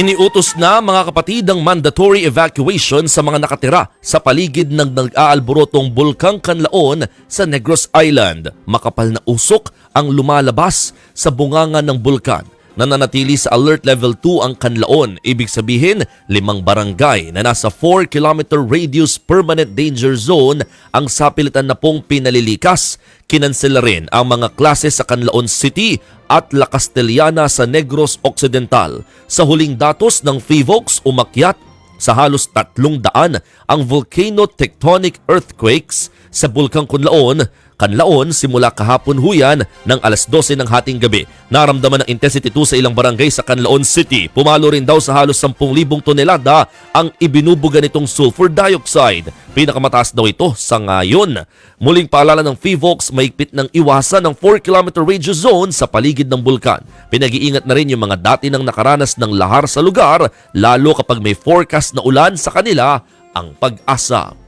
Iniutos na mga kapatid ang mandatory evacuation sa mga nakatira sa paligid ng nag-aalborotong Bulkang Kanlaon sa Negros Island. Makapal na usok ang lumalabas sa bunganga ng bulkan. Nananatili sa alert level 2 ang Kanlaon, ibig sabihin limang barangay na nasa 4 km radius permanent danger zone ang sapilitan na pong pinalilikas. Kinansela rin ang mga klase sa Canlaon City at La Castellana sa Negros Occidental. Sa huling datos ng FIVOX umakyat sa halos tatlong daan ang volcano tectonic earthquakes sa Bulkang Kunlaon, Kanlaon simula kahapon huyan ng alas 12 ng hating gabi. Naramdaman ng intensity 2 sa ilang barangay sa Kanlaon City. Pumalo rin daw sa halos 10,000 tonelada ang ibinubuga nitong sulfur dioxide. Pinakamataas daw ito sa ngayon. Muling paalala ng FIVOX, maigpit ng iwasan ng 4 km radius zone sa paligid ng bulkan. Pinag-iingat na rin yung mga dati nang nakaranas ng lahar sa lugar, lalo kapag may forecast na ulan sa kanila ang pag-asa.